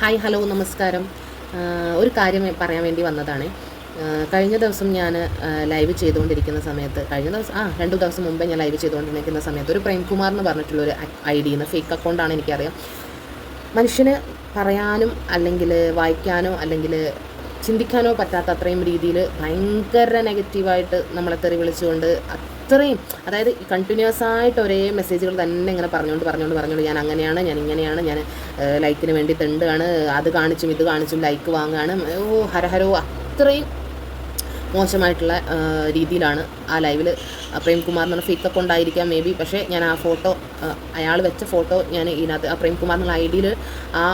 Hi hello നമസ്കാരം. ഒരു കാര്യം പറയാൻ വേണ്ടി വന്നതാണ്. കഴിഞ്ഞ ദിവസം ഞാൻ ലൈവ് ചെയ്തുകൊണ്ടിരിക്കുന്ന സമയത്ത് കഴിഞ്ഞ ദിവസം ആ രണ്ട് ദിവസം മുമ്പേ ഞാൻ ലൈവ് ചെയ്തുകൊണ്ടിരിക്കുന്ന സമയത്ത് ഒരു പ്രേംകുമാർ എന്ന് പറഞ്ഞിട്ടുള്ള ഒരു ഐ ഡിന്ന് ഫേക്ക് അക്കൗണ്ടാണ് എനിക്കറിയാം. മനുഷ്യന് പറയാനും അല്ലെങ്കിൽ വായിക്കാനോ അല്ലെങ്കിൽ ചിന്തിക്കാനോ പറ്റാത്ത അത്രയും രീതിയിൽ ഭയങ്കര നെഗറ്റീവായിട്ട് നമ്മളെ തെറി വിളിച്ചുകൊണ്ട് അത്രയും അതായത് കണ്ടിന്യൂസ് ആയിട്ട് ഒരേ മെസ്സേജുകൾ തന്നെ ഇങ്ങനെ പറഞ്ഞുകൊണ്ട് പറഞ്ഞുകൊണ്ട് പറഞ്ഞുകൊണ്ട് ഞാൻ അങ്ങനെയാണ് ഞാൻ ഇങ്ങനെയാണ് ഞാൻ ലൈക്കിന് വേണ്ടി തെണ്ടാണ് അത് കാണിച്ചും ഇത് കാണിച്ചും ലൈക്ക് വാങ്ങുകയാണ് ഓ ഹരഹരോ അത്രയും മോശമായിട്ടുള്ള രീതിയിലാണ് ആ ലൈവിൽ പ്രേംകുമാർ എന്ന് പറഞ്ഞ ഫേക്ക് അക്കൗണ്ട് ആയിരിക്കാം മേ ബി പക്ഷേ ഞാൻ ആ ഫോട്ടോ അയാൾ വെച്ച ഫോട്ടോ ഞാൻ ഇതിനകത്ത് ആ പ്രേംകുമാർ എന്നുള്ള ഐ ഡിയിൽ ആ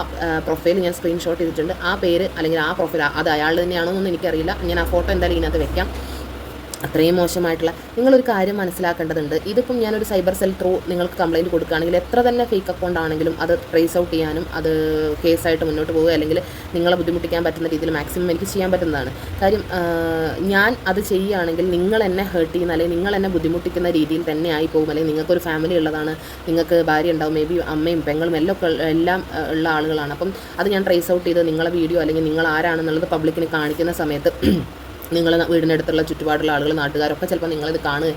പ്രൊഫൈൽ ഞാൻ സ്ക്രീൻഷോട്ട് ചെയ്തിട്ടുണ്ട്. ആ പേര് അല്ലെങ്കിൽ ആ പ്രൊഫൈൽ അത് അയാൾ തന്നെയാണോ എന്നൊന്നും എനിക്കറിയില്ല. ഞാൻ ആ ഫോട്ടോ എന്തായാലും ഇതിനകത്ത് വെക്കാം. അത്രയും മോശമായിട്ടുള്ള നിങ്ങളൊരു കാര്യം മനസ്സിലാക്കേണ്ടതുണ്ട്. ഇതിപ്പം ഞാനൊരു സൈബർ സെൽ ത്രൂ നിങ്ങൾക്ക് കംപ്ലയിന്റ് കൊടുക്കുകയാണെങ്കിൽ എത്ര തന്നെ ഫേക്ക് അക്കൗണ്ട് ആണെങ്കിലും അത് ട്രേസ് ഔട്ട് ചെയ്യാനും അത് കേസായിട്ട് മുന്നോട്ട് പോവുക അല്ലെങ്കിൽ നിങ്ങളെ ബുദ്ധിമുട്ടിക്കാൻ പറ്റുന്ന രീതിയിൽ മാക്സിമം എനിക്ക് ചെയ്യാൻ പറ്റുന്നതാണ്. കാര്യം ഞാൻ അത് ചെയ്യുകയാണെങ്കിൽ നിങ്ങൾ എന്നെ ഹേർട്ട് ചെയ്യുന്ന അല്ലെങ്കിൽ നിങ്ങൾ എന്നെ ബുദ്ധിമുട്ടിക്കുന്ന രീതിയിൽ തന്നെ ആയി പോകും അല്ലെങ്കിൽ നിങ്ങൾക്കൊരു ഫാമിലി ഉള്ളതാണ്. നിങ്ങൾക്ക് ഭാര്യ ഉണ്ടാവും. മേ ബി അമ്മയും പെങ്ങളും എല്ലാം എല്ലാം ഉള്ള ആളുകളാണ്. അപ്പം അത് ഞാൻ ട്രേസ് ഔട്ട് ചെയ്ത് നിങ്ങളെ വീഡിയോ അല്ലെങ്കിൽ നിങ്ങൾ ആരാണെന്നുള്ളത് പബ്ലിക്കിന് കാണിക്കുന്ന സമയത്ത് നിങ്ങൾ വീടിനടുത്തുള്ള ചുറ്റുപാടുള്ള ആളുകൾ നാട്ടുകാരൊക്കെ ചിലപ്പോൾ നിങ്ങളിത് കാണുക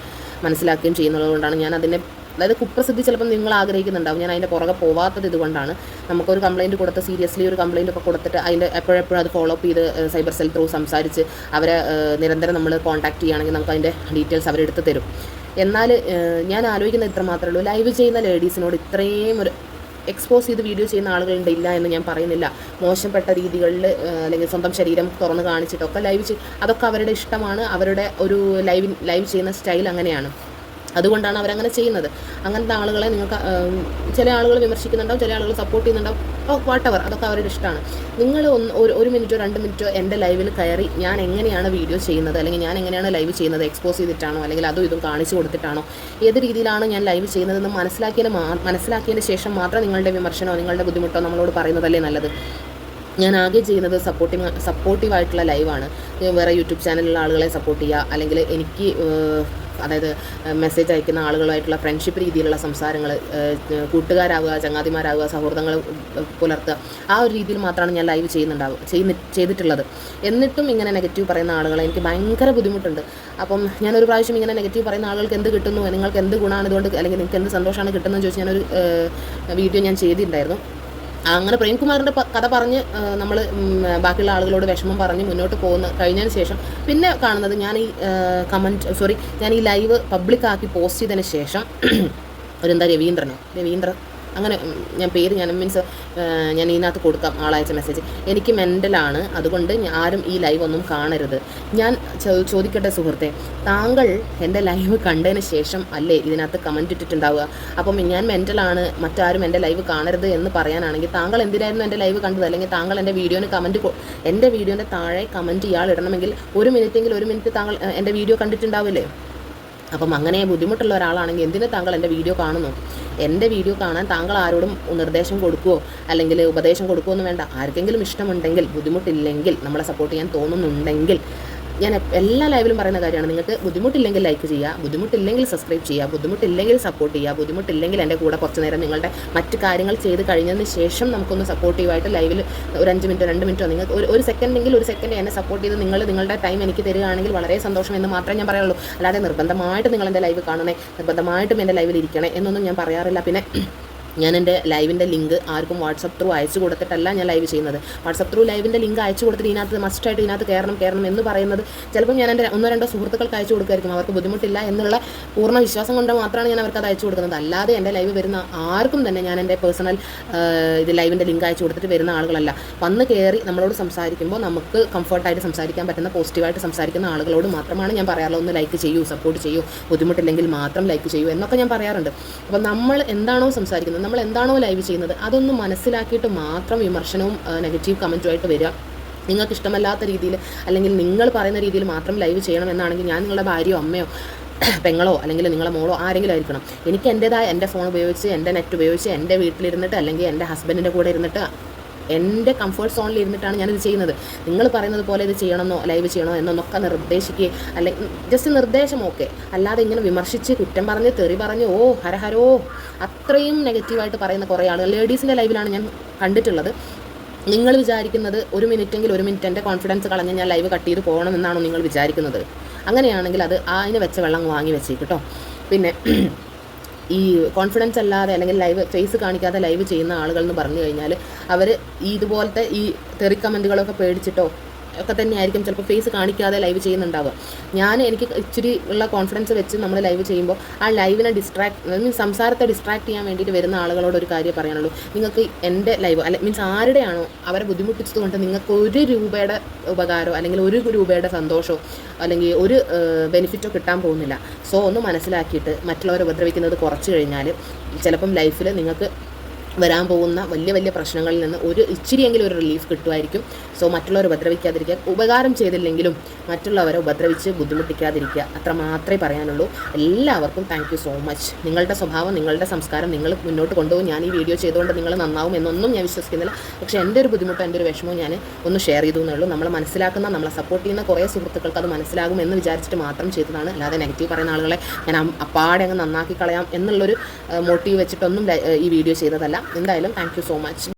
മനസ്സിലാക്കുകയും ചെയ്യുന്നത് കൊണ്ടാണ് ഞാൻ അതിനെ അതായത് കുപ്രസിദ്ധി ചിലപ്പോൾ നിങ്ങൾ ആഗ്രഹിക്കുന്നുണ്ടാവും. ഞാൻ അതിന്റെ പുറകെ പോവാത്തത് ഇതുകൊണ്ടാണ്. നമുക്കൊരു കംപ്ലയിന്റ് കൊടുത്ത് സീരിയസ്ലി ഒരു കംപ്ലയിന്റ് ഒക്കെ കൊടുത്തിട്ട് അതിന്റെ എപ്പോഴെപ്പോഴും അത് ഫോളോ അപ്പ് ചെയ്ത് സൈബർ സെൽ ത്രൂ സംസാരിച്ച് അവരെ നിരന്തരം നമ്മൾ കോൺടാക്ട് ചെയ്യുകയാണെങ്കിൽ നമുക്ക് അതിന്റെ ഡീറ്റെയിൽസ് അവരെടുത്ത് തരും. എന്നാൽ ഞാൻ ആലോചിക്കുന്നത് ഇത്ര മാത്രമേ ഉള്ളൂ. ലൈവ് ചെയ്യുന്ന ലേഡീസിനോട് ഇത്രയും ഒരു എക്സ്പോസ് ചെയ്ത് വീഡിയോ ചെയ്യുന്ന ആളുകളുണ്ട് ഇല്ല എന്ന് ഞാൻ പറയുന്നില്ല. മോശപ്പെട്ട രീതികളിൽ അല്ലെങ്കിൽ സ്വന്തം ശരീരം തുറന്ന് കാണിച്ചിട്ടൊക്കെ ലൈവ് ചെയ്യും അതൊക്കെ അവരുടെ ഇഷ്ടമാണ്. അവരുടെ ഒരു ലൈവ് ലൈവ് ചെയ്യുന്ന സ്റ്റൈൽ അങ്ങനെയാണ്. അതുകൊണ്ടാണ് അവരങ്ങനെ ചെയ്യുന്നത്. അങ്ങനത്തെ ആളുകളെ നിങ്ങൾക്ക് ചില ആളുകൾ വിമർശിക്കുന്നുണ്ടാവും ചില ആളുകൾ സപ്പോർട്ട് ചെയ്യുന്നുണ്ടാവും. ഓ വാട്ടവർ അതൊക്കെ അവരുടെ ഇഷ്ടമാണ്. നിങ്ങൾ ഒന്ന് ഒരു മിനിറ്റോ രണ്ട് മിനിറ്റോ എന്റെ ലൈവിൽ കയറി ഞാൻ എങ്ങനെയാണ് വീഡിയോ ചെയ്യുന്നത്? അല്ലെങ്കിൽ ഞാൻ എങ്ങനെയാണ് ലൈവ് ചെയ്യുന്നത്? എക്സ്പോസ് ചെയ്തിട്ടാണോ? അല്ലെങ്കിൽ അതും ഇതും കാണിച്ചു കൊടുത്തിട്ടാണോ? ഏത് രീതിയിലാണ് ഞാൻ ലൈവ് ചെയ്യുന്നതെന്ന് മനസ്സിലാക്കിയതിന് മനസ്സിലാക്കിയതിന് ശേഷം മാത്രം നിങ്ങളുടെ വിമർശനമോ നിങ്ങളുടെ ബുദ്ധിമുട്ടോ നമ്മളോട് പറയുന്നതല്ലേ നല്ലത്? ഞാൻ ആകെ ചെയ്യുന്നത് സപ്പോർട്ടിങ് സപ്പോർട്ടീവായിട്ടുള്ള ലൈവാണ് വേറെ യൂട്യൂബ് ചാനലിലുള്ള ആളുകളെ സപ്പോർട്ട് ചെയ്യുക. അല്ലെങ്കിൽ എനിക്ക് അതായത് മെസ്സേജ് അയക്കുന്ന ആളുകളുമായിട്ടുള്ള ഫ്രണ്ട്ഷിപ്പ് രീതിയിലുള്ള സംസാരങ്ങൾ കൂട്ടുകാരാവുക ചങ്ങാതിമാരാവുക സൗഹൃദങ്ങൾ പുലർത്തുക ആ ഒരു രീതിയിൽ മാത്രമാണ് ഞാൻ ലൈവ് ചെയ്യുന്നുണ്ടാവുക ചെയ്യുന്ന ചെയ്തിട്ടുള്ളത്. എന്നിട്ടും ഇങ്ങനെ നെഗറ്റീവ് പറയുന്ന ആളുകളെ എനിക്ക് ഭയങ്കര ബുദ്ധിമുട്ടുണ്ട്. അപ്പം ഞാനൊരു പ്രാവശ്യം ഇങ്ങനെ നെഗറ്റീവ് പറയുന്ന ആളുകൾക്ക് എന്ത് കിട്ടുന്നു നിങ്ങൾക്ക് എന്ത് ഗുണമാണ് ഇതുകൊണ്ട് അല്ലെങ്കിൽ നിങ്ങൾക്ക് എന്ത് സന്തോഷമാണ് കിട്ടുന്നതെന്ന് ചോദിച്ച് ഞാനൊരു വീഡിയോ ഞാൻ ചെയ്തിട്ടുണ്ടായിരുന്നു. അങ്ങനെ പ്രേംകുമാറിന്റെ കഥ പറഞ്ഞ് നമ്മൾ ബാക്കിയുള്ള ആളുകളോട് വിഷമം പറഞ്ഞ് മുന്നോട്ട് പോകുന്ന കഴിഞ്ഞതിന് ശേഷം പിന്നെ കാണുന്നത് ഞാൻ ഈ കമന്റ് സോറി ഞാൻ ഈ ലൈവ് പബ്ലിക്കാക്കി പോസ്റ്റ് ചെയ്തതിന് ശേഷം ഒരു എന്താ രവീന്ദ്രനോ രവീന്ദ്രൻ അങ്ങനെ ഞാൻ പേര് ഞാൻ മീൻസ് ഞാൻ ഇതിനകത്ത് കൊടുക്കാം ആളയച്ച മെസ്സേജ് എനിക്ക് മെന്റലാണ് അതുകൊണ്ട് ആരും ഈ ലൈവ് ഒന്നും കാണരുത്. ഞാൻ ചോദിക്കട്ടെ സുഹൃത്തെ താങ്കൾ എന്റെ ലൈവ് കണ്ടതിന് ശേഷം അല്ലേ ഇതിനകത്ത് കമന്റ് ഇട്ടിട്ടുണ്ടാവുക? അപ്പം ഞാൻ മെന്റലാണ് മറ്റാരും എന്റെ ലൈവ് കാണരുത് എന്ന് പറയാനാണെങ്കിൽ താങ്കൾ എന്തിനായിരുന്നു എന്റെ ലൈവ് കണ്ടത്? അല്ലെങ്കിൽ താങ്കൾ എന്റെ വീഡിയോന് കമന്റ് എന്റെ വീഡിയോന്റെ താഴെ കമന്റ് ഇയാൾ ഇടണമെങ്കിൽ ഒരു മിനിറ്റെങ്കിൽ ഒരു മിനിറ്റ് താങ്കൾ എന്റെ വീഡിയോ കണ്ടിട്ടുണ്ടാവില്ലേ? അപ്പം അങ്ങനെ ബുദ്ധിമുട്ടുള്ള ഒരാളാണെങ്കിൽ എന്തിനു താങ്കൾ എന്റെ വീഡിയോ കാണുന്നു? എന്റെ വീഡിയോ കാണാൻ താങ്കൾ ആരോടും നിർദ്ദേശം കൊടുക്കുവോ? അല്ലെങ്കിൽ ഉപദേശം കൊടുക്കുമോ എന്ന് വേണ്ട. ആർക്കെങ്കിലും ഇഷ്ടമുണ്ടെങ്കിൽ ബുദ്ധിമുട്ടില്ലെങ്കിൽ നമ്മളെ സപ്പോർട്ട് ചെയ്യാൻ തോന്നുന്നുണ്ടെങ്കിൽ ഞാൻ എല്ലാ ലൈവിലും പറയുന്ന കാര്യമാണ്. നിങ്ങൾക്ക് ബുദ്ധിമുട്ടില്ലെങ്കിൽ ലൈക്ക് ചെയ്യുക ബുദ്ധിമുട്ടില്ലെങ്കിൽ സബ്സ്ക്രൈബ് ചെയ്യുക ബുദ്ധിമുട്ടില്ലെങ്കിൽ സപ്പോർട്ട് ചെയ്യുക ബുദ്ധിമുട്ടില്ലെങ്കിൽ എന്റെ കൂടെ കുറച്ച് നേരം നിങ്ങളുടെ മറ്റു കാര്യങ്ങൾ ചെയ്ത് കഴിഞ്ഞതിന് ശേഷം നമുക്കൊന്ന് സപ്പോർട്ടീവായിട്ട് ലൈവിൽ ഒരു അഞ്ച് മിനിറ്റോ രണ്ട് മിനിറ്റോ നിങ്ങൾക്ക് ഒരു ഒരു സെക്കൻഡെങ്കിൽ ഒരു സെക്കൻഡ് എന്നെ സപ്പോർട്ട് ചെയ്ത് നിങ്ങൾ നിങ്ങളുടെ ടൈം എനിക്ക് തരികയാണെങ്കിൽ വളരെ സന്തോഷം എന്ന് മാത്രമേ ഞാൻ പറയുള്ളൂ അല്ലാതെ നിർബന്ധമായിട്ട് നിങ്ങൾ എന്റെ ലൈവ് കാണണേ നിർബന്ധമായിട്ടും എന്റെ ലൈവിൽ ഇരിക്കണേ എന്നൊന്നും ഞാൻ പറയാറില്ല. പിന്നെ ഞാൻ എന്റെ ലൈവിന്റെ ലിങ്ക് ആർക്കും വാട്സപ്പ് ത്രൂ അയച്ചു കൊടുത്തിട്ടല്ല ഞാൻ ലൈവ് ചെയ്യുന്നത്. വാട്സപ്പ് ത്രൂ ലൈവിന്റെ ലിങ്ക് അയച്ചു കൊടുത്തിട്ട് ഇതിനകത്ത് മസ്റ്റായിട്ട് ഇതിനകത്ത് കയറണം കയറണം എന്ന് പറയുന്നത് ചിലപ്പോൾ ഞാൻ എന്റെ ഒന്നോ രണ്ടോ സുഹൃത്തുക്കൾക്ക് അയച്ചു കൊടുക്കുമായിരിക്കും. അവർക്ക് ബുദ്ധിമുട്ടില്ല എന്നുള്ള പൂർണ വിശ്വാസം കൊണ്ട് മാത്രമാണ് ഞാൻ അവർക്ക് അത് അയച്ചു കൊടുക്കുന്നത്. അല്ലാതെ എന്റെ ലൈവ് വരുന്ന ആർക്കും തന്നെ ഞാൻ എന്റെ പേഴ്സണൽ ഇത് ലൈവിന്റെ ലിങ്ക് അയച്ചു കൊടുത്തിട്ട് വരുന്ന ആളുകളല്ല. വന്ന് കയറി നമ്മളോട് സംസാരിക്കുമ്പോൾ നമുക്ക് കംഫർട്ടായിട്ട് സംസാരിക്കാൻ പറ്റുന്ന പോസിറ്റീവായിട്ട് സംസാരിക്കുന്ന ആളുകളോട് മാത്രമാണ് ഞാൻ പറയാറുള്ളത്. ഒന്ന് ലൈക്ക് ചെയ്യൂ സപ്പോർട്ട് ചെയ്യൂ. ബുദ്ധിമുട്ടില്ലെങ്കിൽ മാത്രം ലൈക്ക് ചെയ്യൂ എന്നൊക്കെ ഞാൻ പറയാറുണ്ട്. അപ്പോൾ നമ്മൾ എന്താണോ സംസാരിക്കുന്നത് നമ്മൾ എന്താണോ ലൈവ് ചെയ്യുന്നത് അതൊന്ന് മനസ്സിലാക്കിയിട്ട് മാത്രം വിമർശനവും നെഗറ്റീവ് കമന്റുമായിട്ട് വരിക. നിങ്ങൾക്ക് ഇഷ്ടമല്ലാത്ത രീതിയിൽ അല്ലെങ്കിൽ നിങ്ങൾ പറയുന്ന രീതിയിൽ മാത്രം ലൈവ് ചെയ്യണം എന്നാണെങ്കിൽ ഞാൻ നിങ്ങളുടെ ഭാര്യയോ അമ്മയോ പെങ്ങളോ അല്ലെങ്കിൽ നിങ്ങളെ മോളോ ആരെങ്കിലും ആയിരിക്കണം. എനിക്ക് എന്റേതായ എന്റെ ഫോൺ ഉപയോഗിച്ച് എന്റെ നെറ്റ് ഉപയോഗിച്ച് എന്റെ വീട്ടിലിരുന്നിട്ട് അല്ലെങ്കിൽ എന്റെ ഹസ്ബൻഡിന്റെ കൂടെ ഇരുന്നിട്ട് എന്റെ കംഫർട്ട് സോണിൽ ഇരുന്നിട്ടാണ് ഞാനിത് ചെയ്യുന്നത്. നിങ്ങൾ പറയുന്നത് പോലെ ഇത് ചെയ്യണമെന്നോ ലൈവ് ചെയ്യണോ എന്നൊക്കെ നിർദ്ദേശിക്കുക അല്ലെങ്കിൽ ജസ്റ്റ് നിർദ്ദേശം ഓക്കെ. അല്ലാതെ ഇങ്ങനെ വിമർശിച്ച് കുറ്റം പറഞ്ഞ് തെറി പറഞ്ഞ് ഓ ഹരഹരോ അത്രയും നെഗറ്റീവായിട്ട് പറയുന്ന കുറേ ആളുകൾ ലേഡീസിന്റെ ലൈവിലാണ് ഞാൻ കണ്ടിട്ടുള്ളത്. നിങ്ങൾ വിചാരിക്കുന്നത് ഒരു മിനിറ്റെങ്കിൽ ഒരു മിനിറ്റ് എന്റെ കോൺഫിഡൻസ് കളഞ്ഞ് ഞാൻ ലൈവ് കട്ട് ചെയ്ത് പോകണമെന്നാണോ നിങ്ങൾ വിചാരിക്കുന്നത്? അങ്ങനെയാണെങ്കിൽ അത് അതിന് വെച്ച വെള്ളം വാങ്ങി വെച്ചേക്ക് കേട്ടോ പിന്നെ ഈ കോൺഫിഡൻസ് അല്ലാതെ അല്ലെങ്കിൽ ലൈവ് ഫേസ് കാണിക്കാതെ ലൈവ് ചെയ്യുന്ന ആളുകൾ എന്ന് പറഞ്ഞു കഴിഞ്ഞാൽ അവർ ഇതുപോലത്തെ ഈ തെറി കമന്റുകളൊക്കെ പേടിച്ചിട്ടോ ഒക്കെ തന്നെയായിരിക്കും ചിലപ്പോൾ ഫേസ് കാണിക്കാതെ ലൈവ് ചെയ്യുന്നുണ്ടാവുക. ഞാൻ എനിക്ക് ഇച്ചിരി ഉള്ള കോൺഫിഡൻസ് വെച്ച് നമ്മൾ ലൈവ് ചെയ്യുമ്പോൾ ആ ലൈവിനെ ഡിസ്ട്രാക്ട് മീൻസ് സംസാരത്തെ ഡിസ്ട്രാക്ട് ചെയ്യാൻ വേണ്ടിയിട്ട് വരുന്ന ആളുകളോട് ഒരു കാര്യം പറയാനുള്ളൂ. നിങ്ങൾക്ക് എന്റെ ലൈവ് അല്ല മീൻസ് ആരുടെയാണോ അവരെ ബുദ്ധിമുട്ടിച്ചതുകൊണ്ട് നിങ്ങൾക്ക് ഒരു രൂപയുടെ ഉപകാരമോ അല്ലെങ്കിൽ ഒരു രൂപയുടെ സന്തോഷമോ അല്ലെങ്കിൽ ഒരു ബെനിഫിറ്റോ കിട്ടാൻ പോകുന്നില്ല. സോ ഒന്ന് മനസ്സിലാക്കിയിട്ട് മറ്റുള്ളവരെ ഉപദ്രവിക്കുന്നത് കുറച്ച് കഴിഞ്ഞാൽ ചിലപ്പം ലൈഫിൽ നിങ്ങൾക്ക് വരാൻ പോകുന്ന വലിയ വലിയ പ്രശ്നങ്ങളിൽ നിന്ന് ഒരു ഇച്ചിരിയെങ്കിലും ഒരു റിലീഫ് കിട്ടുമായിരിക്കും. സോ മറ്റുള്ളവരെ ഉപദ്രവിക്കാതിരിക്കുക ഉപകാരം ചെയ്തില്ലെങ്കിലും മറ്റുള്ളവരെ ഉപദ്രവിച്ച് ബുദ്ധിമുട്ടിക്കാതിരിക്കുക. അത്ര മാത്രമേ പറയാനുള്ളൂ. എല്ലാവർക്കും താങ്ക് സോ മച്ച് നിങ്ങളുടെ സ്വഭാവം നിങ്ങളുടെ സംസ്കാരം നിങ്ങൾ മുന്നോട്ട് കൊണ്ടുപോകും. ഞാൻ ഈ വീഡിയോ ചെയ്തുകൊണ്ട് നിങ്ങൾ നന്നാവും എന്നൊന്നും ഞാൻ വിശ്വസിക്കുന്നില്ല. പക്ഷേ എന്റെ ഒരു ബുദ്ധിമുട്ടോ എന്റെ ഒരു വിഷമവും ഞാൻ ഒന്ന് ഷെയർ ചെയ്തു എന്നുള്ളൂ നമ്മളെ മനസ്സിലാക്കുന്ന നമ്മളെ സപ്പോർട്ട് ചെയ്യുന്ന കുറേ സുഹൃത്തുക്കൾക്ക് അത് മനസ്സിലാകും എന്ന് വിചാരിച്ചിട്ട് മാത്രം ചെയ്തതാണ്. അല്ലാതെ നെഗറ്റീവ് പറയുന്ന ആളുകളെ ഞാൻ അപ്പാടെ അങ്ങ് നന്നാക്കി കളയാം എന്നുള്ളൊരു മോട്ടീവ് വെച്ചിട്ടൊന്നും ഈ വീഡിയോ ചെയ്തതല്ല. എന്തായാലും താങ്ക് സോ മച്ച്